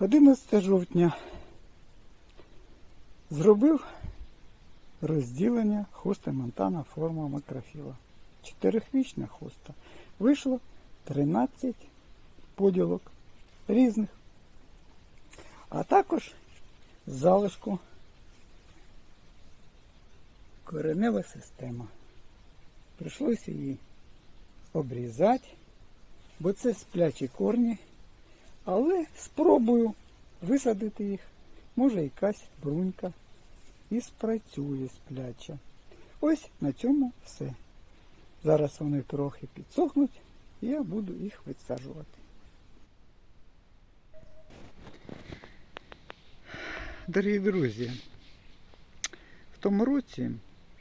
11 жовтня зробив розділення хоста Монтана форма макрофіла. Чотирихвічна хоста. Вийшло 13 поділок різних. А також залишку коренева система. Прийшлося її обрізати, бо це сплячі корні. Але спробую висадити їх. Може якась брунька і спрацює спляча. Ось на цьому все. Зараз вони трохи підсохнуть, і я буду їх висаджувати. Дорогі друзі, в тому році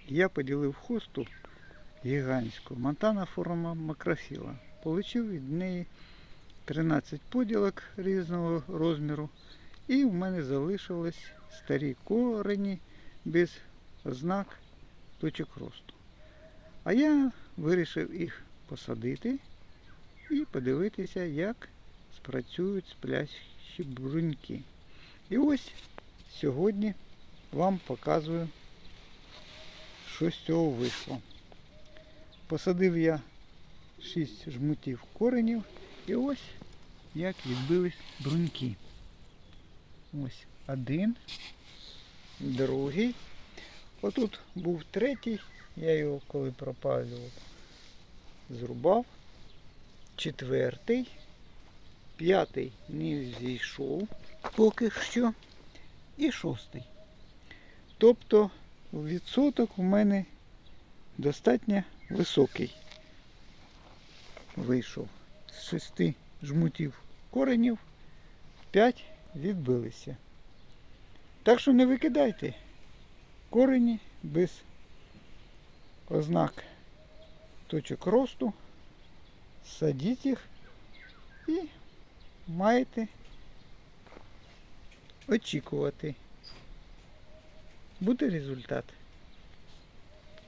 я поділив хосту гігантську Монтана форма макрофіла. Получив від неї 13 поділок різного розміру. І в мене залишились старі корені без ознак точок росту. А я вирішив їх посадити і подивитися, як спрацюють сплячі бруньки. І ось сьогодні вам показую, що з цього вийшло. Посадив я 6 жмутів коренів і ось як відбились бруньки. Ось один, другий. Отут був третій, я його коли пропалював, зрубав. Четвертий, п'ятий не зійшов поки що. І шостий. Тобто відсоток у мене достатньо високий вийшов. З шести жмутів коренів 5 відбилися. Так що не викидайте корені без ознак точок росту, садіть їх і маєте очікувати. Буде результат.